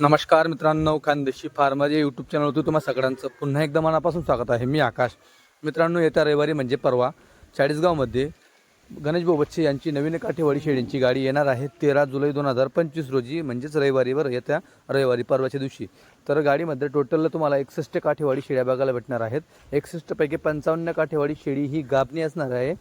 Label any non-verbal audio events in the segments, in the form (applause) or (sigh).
नमस्कार मित्रांनो खानदेशी फार्मर या यूट्यूब चॅनलवरती तुम्हा सगळ्यांचं पुन्हा एकदा मनापासून स्वागत आहे. मी आकाश. मित्रांनो येत्या रविवारी म्हणजे परवा चाळीसगावमध्ये गणेश भाऊ बच्चे यांची नवीन काठेवाडी शेळींची गाडी येणार आहे. तेरा जुलै दोन हजार पंचवीस रोजी म्हणजेच रविवारीवर येत्या रविवारी परवाच्या दिवशी. तर गाडीमध्ये टोटल तुम्हाला एकसष्ट काठेवाडी शेळ्या बघायला भेटणार आहेत. एकसष्टपैकी पंचावन्न काठेवाडी शेळी ही गाबणी असणार आहे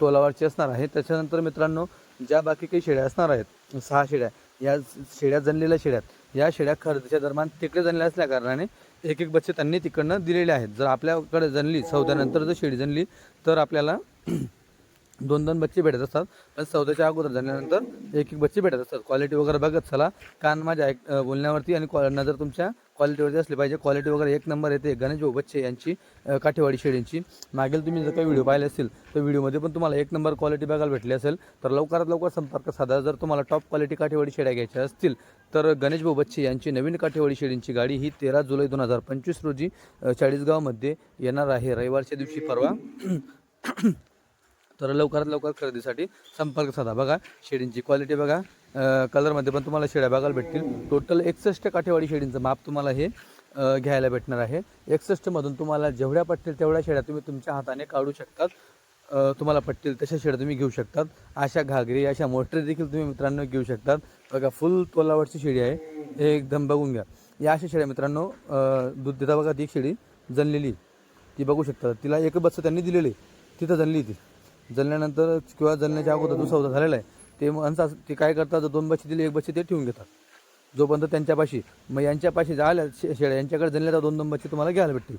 तोलावरची असणार आहे. त्याच्यानंतर मित्रांनो ज्या बाकी काही शेळ्या असणार आहेत सहा शेळ्या या शेळ्या जणलेल्या शेळ्यात या शेळ्या खरेदीच्या दरम्यान तिकडे जणल्या असल्या कारणाने एक एक बच्चे त्यांनी तिकडनं दिलेले आहेत. जर आपल्याकडे जणली सौद्यानंतर जर शेळी जणली तर आपल्याला (clears throat) दोन दोन बच्चे भेटत असतात. पण चौदाच्या अगोदर झाल्यानंतर एक एक बच्चे भेटत असतात. क्वालिटी वगैरे बघत चला. कान माझ्या ऐक बोलण्यावरती आणि नजर तुमच्या क्वालिटीवरती असली पाहिजे. क्वालिटी वगैरे एक नंबर येते. गणेश बच्चे यांची काठेवाडी शेळींची. मागील तुम्ही जर काही व्हिडिओ पाहिले असतील तर व्हिडिओमध्ये पण तुम्हाला एक नंबर क्वालिटी बघायला भेटली असेल तर लवकरात लवकर संपर्क साधा. जर तुम्हाला टॉप क्वालिटी काठेवाडी शेळ्या घ्यायच्या असतील तर गणेश बच्चे यांची नवीन काठेवाडी शेळींची गाडी ही तेरा जुलै दोन हजार पंचवीस रोजी चाळीसगावमध्ये येणार आहे. रविवारच्या दिवशी परवा. तर लवकरात लवकर खरेदीसाठी संपर्क साधा. बघा शेडींची क्वालिटी बघा. कलरमध्ये पण तुम्हाला शेड्या बघायला भेटतील. टोटल एकसष्ट काठेवाडी शेडींचं माप तुम्हाला हे घ्यायला भेटणार आहे. एकसष्टमधून तुम्हाला जेवढ्या पटतील तेवढ्या शेड्या तुम्ही तुमच्या हाताने काढू शकतात. तुम्हाला पटतील तशा शेड्या तुम्ही घेऊ शकतात. अशा घागरी अशा मोटरी देखील तुम्ही मित्रांनो घेऊ शकतात. बघा फुल तोलावरची शेळी आहे. हे एकदम बघून घ्या. या अशा शेळ्या मित्रांनो दूध देता बघा ती शेडी शेळी जनलेली ती बघू शकतात तिला एक बच्चं त्यांनी दिलेली. तिथं जनली ती. जळल्यानंतर किंवा जळण्याच्या अगोदर जो सौदा झालेला आहे ते माणसं ते काय करतात? जर दोन बच्चे दिले एक बच्चे ते ठेवून घेतात. जोपर्यंत त्यांच्यापाशी मग यांच्यापाशी झाल्या शे- शेळ्या यांच्याकडे जणल्या तर दोन दोन बच्चे तुम्हाला घ्यायला भेटतील.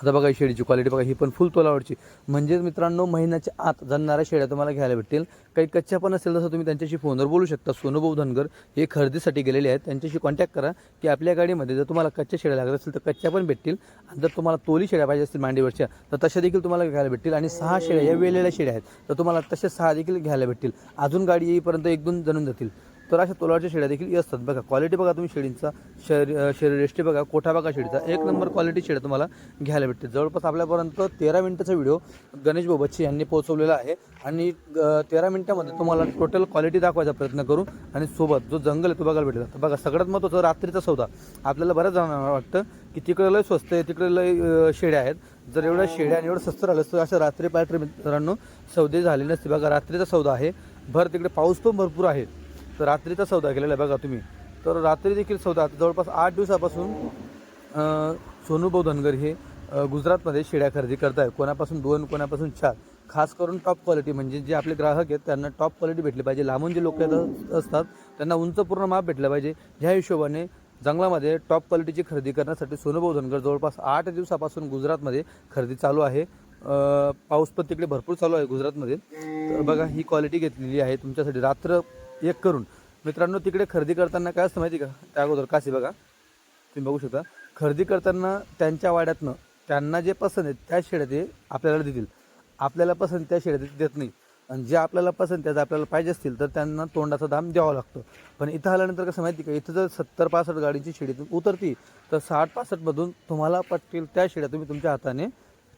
आता बघा शेळीची क्वालिटी बघा ही पण फुल तोलावरची. म्हणजेच मित्रांनो महिन्याच्या आत जणणाऱ्या शेळ्या तुम्हाला घ्यायला भेटतील. काही कच्च्या पण असेल तसं तुम्ही त्यांच्याशी फोनवर बोलू शकता. सोनूभाऊ धनगर हे खरेदीसाठी गेलेले आहेत. त्यांच्याशी कॉन्टॅक्ट करा की आपल्या गाडीमध्ये जर तुम्हाला कच्च्या शेळ्या लागत असतील तर कच्च्या पण भेटतील. आणि जर तुम्हाला तोली शेळ्या पाहिजे असतील मांडीवरच्या तर तशा देखील तुम्हाला घ्यायला भेटतील. आणि सहा शेळ्या या वेलेल्या शेळ्या आहेत तर तुम्हाला तसे सहा देखील घ्यायला भेटतील. अजून गाडी येईपर्यंत एक दोन जणून जातील. तर अशा तोलाच्या शेळ्या देखील असतात. बघा क्वालिटी बघा तुम्ही शेळींचा शरीर शरीरयष्टी बघा कोठा बघा शेळीचा एक नंबर क्वालिटी शेळ्या तुम्हाला घ्यायला भेटते. जवळपास आपल्यापर्यंत तेरा मिनिटाचा व्हिडिओ गणेश भाऊ यांनी पोहोचवलेला आहे. आणि तेरा मिनिटामध्ये तुम्हाला टोटल क्वालिटी दाखवायचा प्रयत्न करू आणि सोबत जो जंगल आहे तो बघायला भेटला. तर बघा सगळ्यात महत्त्वाचं रात्रीचा सौदा. आपल्याला बऱ्याच जणांना वाटतं की तिकडे लय स्वस्त आहे तिकडे लय शेड्या शेळ्या आहेत. जर एवढ्या शेळ्या आणि एवढं स्वस्त राहिलं असतं अशा रात्री पायट्री मित्रांनो सौदे झाले नसते. बघा रात्रीचा सौदा आहे. भर तिकडे पाऊस पण भरपूर आहे. तर रात्रीचा सौदा केलेला आहे बघा तुम्ही. तर रात्री देखील सौदा. जवळपास आठ दिवसापासून अं, सोनूभाऊ धनगर हे गुजरातमध्ये शेळ्या खरेदी करत आहेत कोणापासून दोन कोणापासून चार. खास करून टॉप क्वालिटी म्हणजे जे आपले ग्राहक आहेत त्यांना टॉप क्वालिटी भेटली पाहिजे. लांबून जे लोक असतात त्यांना उंच पूर्ण माप भेटलं पाहिजे. ह्या हिशोबाने जंगलामध्ये टॉप क्वालिटीची खरेदी करण्यासाठी सोनूभाऊ धनगर जवळपास आठ दिवसापासून गुजरातमध्ये खरेदी चालू आहे. पाऊस पण तिकडे भरपूर चालू आहे गुजरातमध्ये. तर बघा ही क्वालिटी घेतलेली आहे तुमच्यासाठी. रात्र एक करून. मित्रांनो तिकडे खरेदी करताना काय असतं माहिती का? त्या अगोदर काशी बघा. तुम्ही बघू शकता. खरेदी करताना त्यांच्या वाड्यातनं त्यांना जे पसंत आहे त्या शेड्या ते आपल्याला देतील. आपल्याला पसंत त्या शेड्या ते देत नाही. आणि जे आपल्याला पसंत त्याचं आपल्याला पाहिजे असतील तर त्यांना तोंडाचा दाम द्यावा लागतो. पण इथं आल्यानंतर कसं माहिती का? इथं जर सत्तर पासष्ट गाडीची शेळी उतरती तर साठ पासष्टमधून तुम्हाला पटतील त्या शेड्या तुम्ही तुमच्या हाताने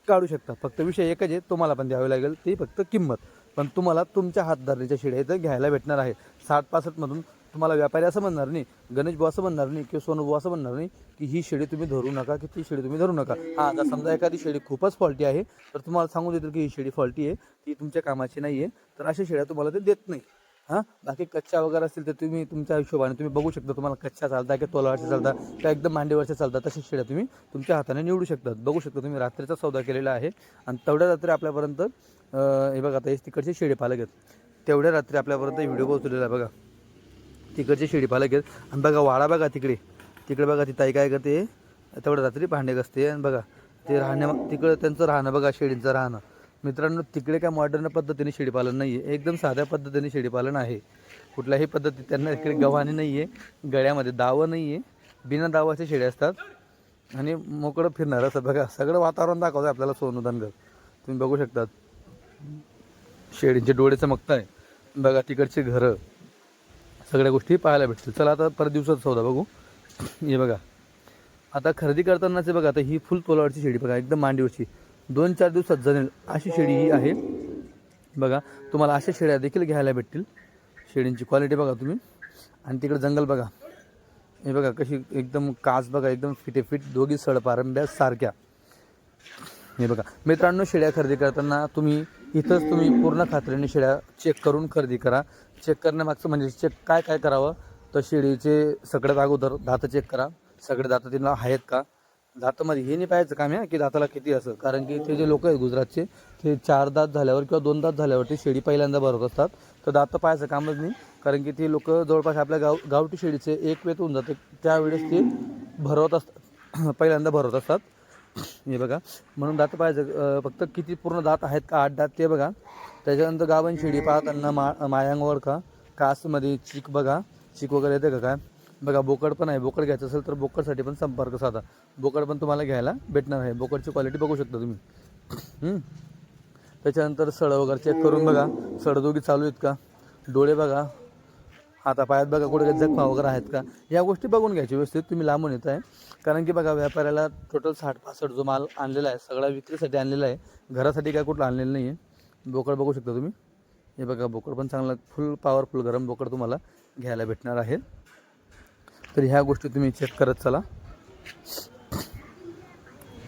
काढू शकता. फक्त विषय एकच आहे तुम्हाला पण द्यावी लागेल. ती फक्त किंमत. पण तुम्हाला तुमच्या हातधारणीच्या शिड्या इथं घ्यायला भेटणार आहे साठ पासष्टमधून तुम्हाला व्यापारी असं म्हणणार नाही गणेश भाऊ असं म्हणणार नाही किंवा सोनू भाऊ असं म्हणणार नाही की ही शेळी तुम्ही धरू नका की ती शेळी तुम्ही धरू नका. हां जर समजा एखादी शेळी खूपच फॉल्टी आहे तर तुम्हाला सांगून देतील की ही शेळी फॉल्टी आहे ती तुमच्या कामाची नाही आहे तर अशा शेळ्या तुम्हाला ते देत नाही हां? बाकी कच्च्या वगैरे असतील तर तुम्ही तुमच्या हिशोबाने तुम्ही बघू शकता. तुम्हाला कच्च्या चालता की तोलावरच्या चालता किंवा एकदम मांडीवरच्या चालतात तशा शेळ्या तुम्ही तुमच्या हाताने निवडू शकतात बघू शकता तुम्ही रात्रीचा सौदा केलेला आहे. आणि तेवढ्या रात्री आपल्यापर्यंत हे बघा आता हे तिकडचे शेळी पालक आहेत. तेवढ्या रात्री आपल्यापर्यंत व्हिडिओ पोहोचलेला आहे बघा. तिकडचे शेळी पालक आहेत. आणि बघा वाडा बघा तिकडे. तिकडे बघा ती ताई काय करते तेवढ्या रात्री भांडे घसते. आणि बघा ते राहण्या तिकडं त्यांचं राहणं बघा शेळींचं राहणं. मित्रांनो तिकडे काय मॉडर्न पद्धतीने शेळीपालन नाही आहे एकदम साध्या पद्धतीने शेळीपालन आहे. कुठल्याही पद्धती त्यांना इकडे गव्हाणी नाही आहे गळ्यामध्ये दावं नाही आहे बिना दावाचे शेळे असतात. आणि मोकळं फिरणार असं बघा. सगळं वातावरण दाखवतं आपल्याला सोनू तुम्ही बघू शकतात. शेळींचे डोळे चमकताय बघा तिकडचे घरं. सगळ्या गोष्टी पाहायला भेटतील. चला आता परत दिवसाचा सौदा बघू. हे बघा. आता खरेदी करतानाचे बघा आता ही फुल तोलावरची शेळी बघा. एकदम मांडीवरची. दोन चार दिवसात जणेल. अशी शेळी ही आहे. बघा तुम्हाला अशा शेळ्या देखील घ्यायला भेटतील. शेळींची क्वालिटी बघा तुम्ही. आणि तिकडे जंगल बघा. हे बघा कशी एकदम काच बघा एकदम फिटे फिट दोघी सडपारंब्या सारख्या. हे बघा. मित्रांनो शेळ्या खरेदी करताना तुम्ही इथंच तुम्ही पूर्ण खात्रीने शेळ्या चेक करून खरेदी करा. चेक करण्यामागचं म्हणजे चेक काय काय करावं? तर शेळीचे सगळ्यात अगोदर दात चेक करा. सगळे दात तिला आहेत का? दातामध्ये हे नाही पाहायचं काम आहे की दाताला किती असं. कारण की ते जे लोक आहेत गुजरातचे ते चार दात झाल्यावर किंवा दोन दात झाल्यावरती शेळी पहिल्यांदा भरत असतात. तर दात पाहायचं कामच नाही. कारण की ते लोक जवळपास आपल्या गाव गावठी शेळीचे एक वेत होऊन जाते. त्यावेळेस ते भरवत असतात. (clears throat) पहिल्यांदा भरवत असतात. हे बघा. म्हणून दात पाहायचं फक्त किती पूर्ण दात आहेत का आठ दात ते बघा. त्याच्यानंतर गावन शेळी पाहताना मा मायांगवळ का कासमध्ये चिक बघा. चिक वगैरे येते का काय? बघा बोकड पण आहे. बोकड घ्यायचं असेल तर बोकडसाठी पण संपर्क साधा. बोकड पण तुम्हाला घ्यायला भेटणार आहे. बोकडची क्वालिटी बघू शकता तुम्ही. त्याच्यानंतर सड वगैरे चेक करून बघा. सड दोघी चालू आहेत का? डोळे बघा. आता पायात बघा कुठे काही जखमा वगैरे आहेत का? या गोष्टी बघून घ्यायची व्यवस्थित. तुम्ही लांबून येत आहे. कारण की बघा व्यापाऱ्याला टोटल साठ पासष्ट जो माल आणलेला आहे सगळा विक्रीसाठी आणलेला आहे. घरासाठी काय कुठलं आणलेलं नाही आहे बोकड बघू शकता तुम्ही. हे बघा बोकड पण चांगला फुल पॉवरफुल गरम बोकड तुम्हाला घ्यायला भेटणार आहे. तर ह्या गोष्टी तुम्ही चेक करत चला.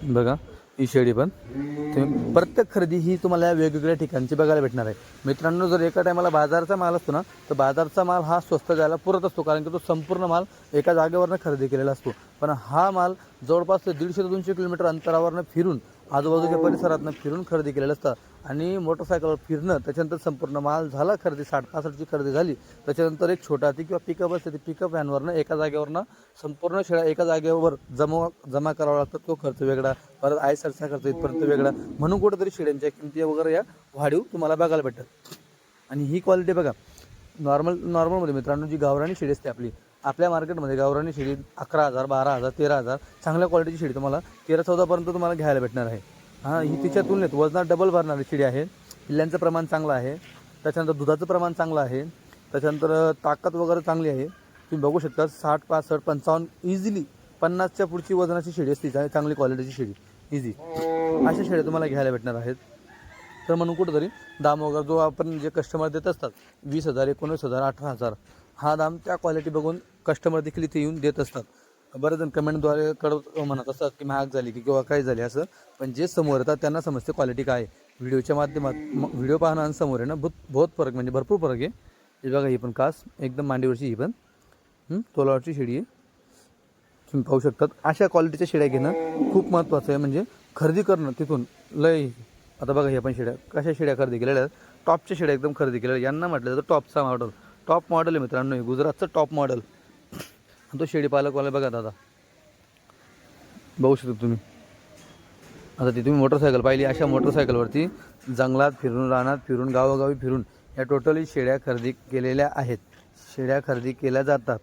बघा ही शेळी पण. तुम्ही प्रत्येक खरेदी ही तुम्हाला वेगवेगळ्या ठिकाणची बघायला भेटणार आहे. मित्रांनो जर एका टायमाला बाजारचा माल असतो ना तर बाजारचा माल हा स्वस्त जायला पुरत असतो कारण की तो संपूर्ण माल एका जागेवरनं खरेदी केलेला असतो. पण हा माल जवळपास दीडशे ते दोनशे किलोमीटर अंतरावरनं फिरून आजूबाजूच्या परिसरातनं फिरून खरेदी केलेलं असतं. आणि मोटरसायकलवर फिरणं त्याच्यानंतर संपूर्ण माल झाला खरेदी साठ पासष्टची खरेदी झाली. त्याच्यानंतर एक छोटा ती किंवा पिकअप असते ते पिकअप व्हॅनवरनं एका जागेवरनं संपूर्ण शेळ्या एका जागेवर जमा जमा करावा लागतो. तो खर्च वेगळा परत आय सरचा खर्च इथपर्यंत वेगळा. म्हणून कुठेतरी शेळ्यांच्या किमती वगैरे या वाढीव तुम्हाला बघायला भेटतात. आणि ही क्वालिटी बघा. नॉर्मल नॉर्मलमध्ये मित्रांनो जी गावरानी शेळी असते आपली आपल्या मार्केटमध्ये गावरानी शेळी अकरा हजार बारा हजार तेरा हजार चांगल्या क्वालिटीची शेळी तुम्हाला तेरा चौदापर्यंत तुम्हाला घ्यायला भेटणार आहे. हां ही तिच्या तुलनेत वजनात डबल भरणारी शेळी आहे. पिल्ल्यांचं प्रमाण चांगलं आहे. त्याच्यानंतर दुधाचं प्रमाण चांगलं आहे. त्याच्यानंतर ताकद वगैरे चांगली आहे. तुम्ही बघू शकता साठ पासष्ट पंचावन्न इझिली पन्नासच्या पुढची वजनाची शेळी असते. चांगली क्वालिटीची शेळी. इझी अशा शेळ्या तुम्हाला घ्यायला भेटणार आहेत. तर म्हणून कुठंतरी दाम वगैरे जो आपण जे कस्टमर देत असतात वीस हजार एकोणीस हजार अठरा हजार हा दाम त्या क्वालिटी बघून कस्टमर देखील इथे येऊन देत असतात. बरेच जण कमेंटद्वारे कळत म्हणत असतात की महाग झाली की किंवा काय झाली असं. पण जे समोर येतात त्यांना समजते क्वालिटी काय व्हिडिओच्या माध्यमात व्हिडिओ पाहणं आणि समोर येणं बहुत बहुत फरक म्हणजे भरपूर फरक आहे. हे बघा ही पण कास. एकदम मांडीवरची ही पण. तोलावरची शेळी आहे. तुम्ही पाहू शकतात. अशा क्वालिटीच्या शेड्या घेणं खूप महत्त्वाचं आहे. म्हणजे खरेदी करणं तिथून लय आता बघा हे पण शिड्या. कशा शिड्या खरेदी केलेल्या आहेत? टॉपच्या शिड्या एकदम खरेदी केलेल्या यांना म्हटलं तर टॉपचा मॉडल टॉप मॉडेल आहे मित्रांनो हे. गुजरातचं टॉप मॉडेल तो शेळी पालकवाला बघा दादा. बघू शकता तुम्ही. आता ती तुम्ही मोटरसायकल पाहिली अशा मोटरसायकलवरती जंगलात फिरून रानात फिरून गावोगावी फिरून या टोटली शेळ्या खरेदी केलेल्या आहेत. शेळ्या खरेदी केल्या जातात.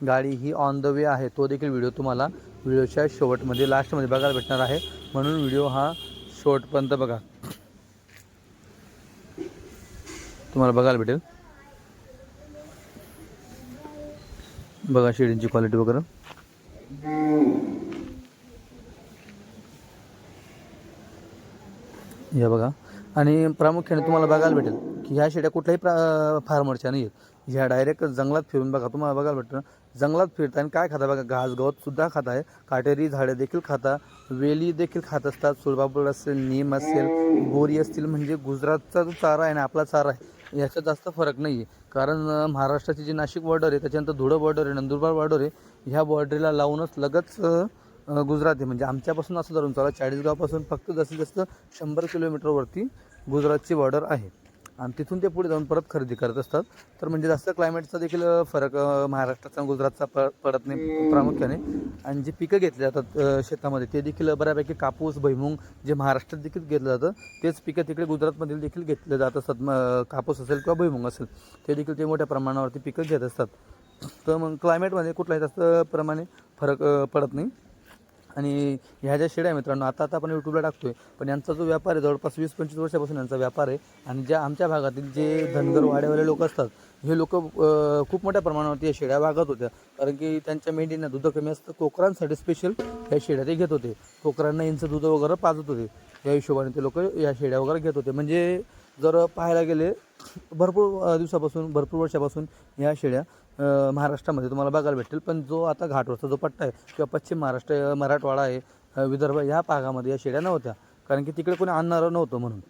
गाडी ही ऑन द वे आहे. तो देखील व्हिडिओ तुम्हाला व्हिडिओच्या शेवटमध्ये लास्टमध्ये बघायला भेटणार आहे. म्हणून व्हिडिओ हा शेवटपर्यंत बघा. तुम्हाला बघायला भेटेल. बघा शेळींची क्वालिटी वगैरे. हे बघा. आणि प्रामुख्याने तुम्हाला बघायला भेटेल की ह्या शेड्या कुठल्याही प्रा फार्मरच्या नाही आहेत ह्या डायरेक्ट जंगलात फिरून बघा तुम्हाला बघायला भेटतं. जंगलात फिरता आणि काय खाता बघा? घास गवत सुद्धा खात आहे. काटेरी झाडे देखील खाता. वेली देखील खात असतात. सुरबाबूड असेल नीम असेल बोरी असतील म्हणजे गुजरातचा जो चारा आहे ना आपला चारा आहे. याचा जास्त फरक नाही आहे कारण महाराष्ट्राची जी नाशिक बॉर्डर आहे त्याच्यानंतर धुळं बॉर्डर आहे नंदुरबार बॉर्डर आहे ह्या बॉर्डरीला लावूनच लगच गुजरात आहे. म्हणजे आमच्यापासून असं धरून चला चाळीसगावपासून फक्त जास्तीत जास्त शंभर किलोमीटरवरती गुजरातची बॉर्डर आहे. आणि तिथून ते पुढे जाऊन परत खरेदी करत असतात. तर म्हणजे जास्त क्लायमेटचा देखील फरक महाराष्ट्राचा गुजरातचा प पडत नाही प्रामुख्याने. आणि जी पिकं घेतली जातात शेतामध्ये ते देखील बऱ्यापैकी कापूस भैमुंग जे महाराष्ट्रात देखील घेतलं जातं तेच पिकं तिकडे गुजरातमधील देखील घेतले जात असतात. मग कापूस असेल किंवा भैमुंग असेल ते देखील ते मोठ्या प्रमाणावरती पिकं घेत असतात. तर मग क्लायमेटमध्ये कुठलाही जास्त प्रमाणे फरक पडत नाही. आणि ह्या ज्या शेड्या आहे मित्रांनो आता आता आपण यूट्यूबला टाकतोय पण यांचा जो व्यापार आहे जवळपास वीस पंचवीस वर्षापासून यांचा व्यापार आहे. आणि ज्या आमच्या भागातील जे धनगर वाड्यावाले लोक असतात हे लोक खूप मोठ्या प्रमाणावरती या शेड्या वागत होत्या. कारण की त्यांच्या मेंढींना दूध कमी असतं कोकरांसाठी स्पेशल या शेड्या ते घेत होते. कोकरांना यांचं दूध वगैरे पाजत होते. या हिशोबाने ते लोक या शेड्या वगैरे घेत होते. म्हणजे जर पाहायला गेले भरपूर दिवसापासून भरपूर वर्षापासून या शेळ्या महाराष्ट्रामध्ये तुम्हाला बघायला भेटेल पण जो आता घाटवरचा जो पट्टा आहे किंवा पश्चिम महाराष्ट्र मराठवाडा आहे विदर्भ ह्या भागामध्ये या शेळ्या नव्हत्या. कारण की तिकडे कोणी आणणारं नव्हतं म्हणून.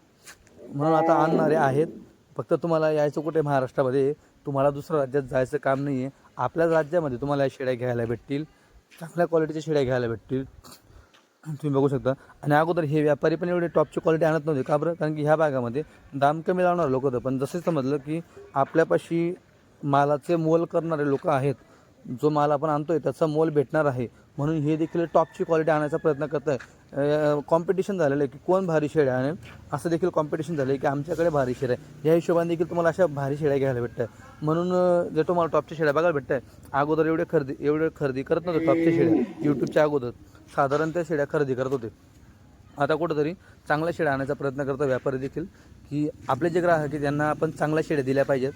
म्हणून आता आणणारे आहेत. फक्त तुम्हाला यायचं कुठे महाराष्ट्रामध्ये तुम्हाला दुसऱ्या राज्यात जायचं काम नाही आहे आपल्याच राज्यामध्ये तुम्हाला या शेळ्या घ्यायला भेटतील. चांगल्या क्वालिटीच्या शेळ्या घ्यायला भेटतील. तुम्ही बघू शकता. आणि अगोदर हे व्यापारी पण एवढे टॉपची क्वालिटी आणत नव्हते. का बरं? कारण की ह्या भागामध्ये दाम कमी लावणार लोक होतं. पण जसे समजलं की आपल्यापाशी मालाचे मोल करणारे लोक आहेत. जो माल आपण आणतोय त्याचा मोल भेटणार आहे. म्हणून हे देखील टॉपची क्वालिटी आणायचा प्रयत्न करत आहे. कॉम्पिटिशन झालेलं आहे की कोण भारी शेड आहे असं देखील कॉम्पिटिशन झालं आहे की आमच्याकडे भारी शेड आहे. या हिशोबाने देखील तुम्हाला अशा भारी शेड्या घ्यायला भेटत आहे म्हणून जे तुम्हाला टॉपच्या शेड्या बघायला भेटत आहे अगोदर एवढे खरेदी एवढे खरेदी करत नव्हतं टॉपच्या शेड्या. यूट्यूबच्या अगोदर. साधारण त्या शेळ्या खरेदी करत होते. आता कुठंतरी चांगल्या शेळ्या आणायचा प्रयत्न करतो व्यापारी देखील की आपले जे ग्राहक आहे त्यांना आपण चांगल्या शेळ्या दिल्या पाहिजेत.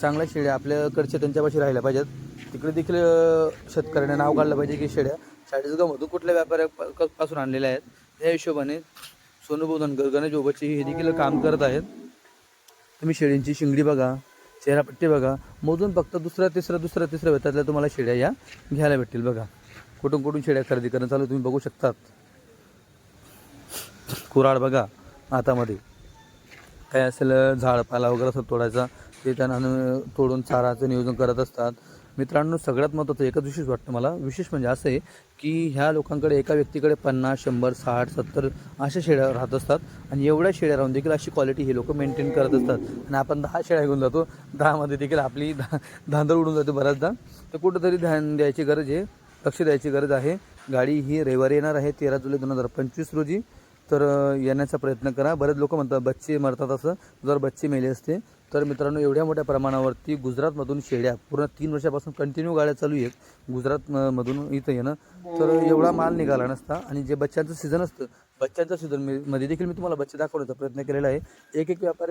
चांगल्या शेळ्या आपल्याकडच्या त्यांच्यापाशी राहिल्या पाहिजेत. तिकडे देखील शेतकऱ्यांना नाव काढलं पाहिजे की शेळ्या चाळीसगावमधून कुठल्या व्यापाऱ्यापासून आणलेल्या आहेत या हिशोबाने सोनू धनगर गणेश ओबच्ची हे देखील काम करत आहेत. तुम्ही शेळींची शिंगडी बघा चेहरापट्टी बघा मोजून फक्त दुसऱ्या तिसऱ्या दुसऱ्या तिसऱ्या वेतातल्या तुम्हाला शेळ्या या घ्यायला भेटतील बघा. कुठून कुठून शेळ्या खरेदी करणं चालू तुम्ही बघू शकतात. कुराड बघा हातामध्ये काय असेल झाडपाला वगैरे असं तोडायचा ते त्यांना तोडून चाराचं नियोजन करत असतात. मित्रांनो सगळ्यात महत्त्वाचं एकच विशेष वाटतं मला. विशेष म्हणजे असं आहे की ह्या लोकांकडे एका व्यक्तीकडे पन्नास शंभर साठ सत्तर अशा शेळ्या राहत असतात. आणि एवढ्या शेळ्या राहून देखील अशी क्वालिटी हे लोक मेंटेन करत असतात. आणि आपण दहा शेळ्या घेऊन जातो. दहामध्ये देखील आपली धा धांदळ उडून जाते बऱ्याचदा. तर कुठंतरी ध्यान द्यायची गरज आहे. लक्ष द्यायची गरज आहे. गाडी ही रविवारी येणार आहे तेरा जुलै दोन हजार पंचवीस रोजी. तर येण्याचा प्रयत्न करा. बरेच लोक म्हणतात बच्चे मरतात असं. जर बच्चे मेले असते तर मित्रांनो एवढ्या मोठ्या प्रमाणावरती गुजरातमधून शेळ्या पूर्ण तीन वर्षापासून कंटिन्यू गाड्या चालू आहेत. गुजरातमधून इथं येणं. तर एवढा माल निघाला नसता. आणि जे बच्चांचं सीझन असतं बच्चांच्या सीझनमध्ये देखील मी तुम्हाला बच्चे दाखवण्याचा प्रयत्न केलेला आहे. एक एक व्यापारी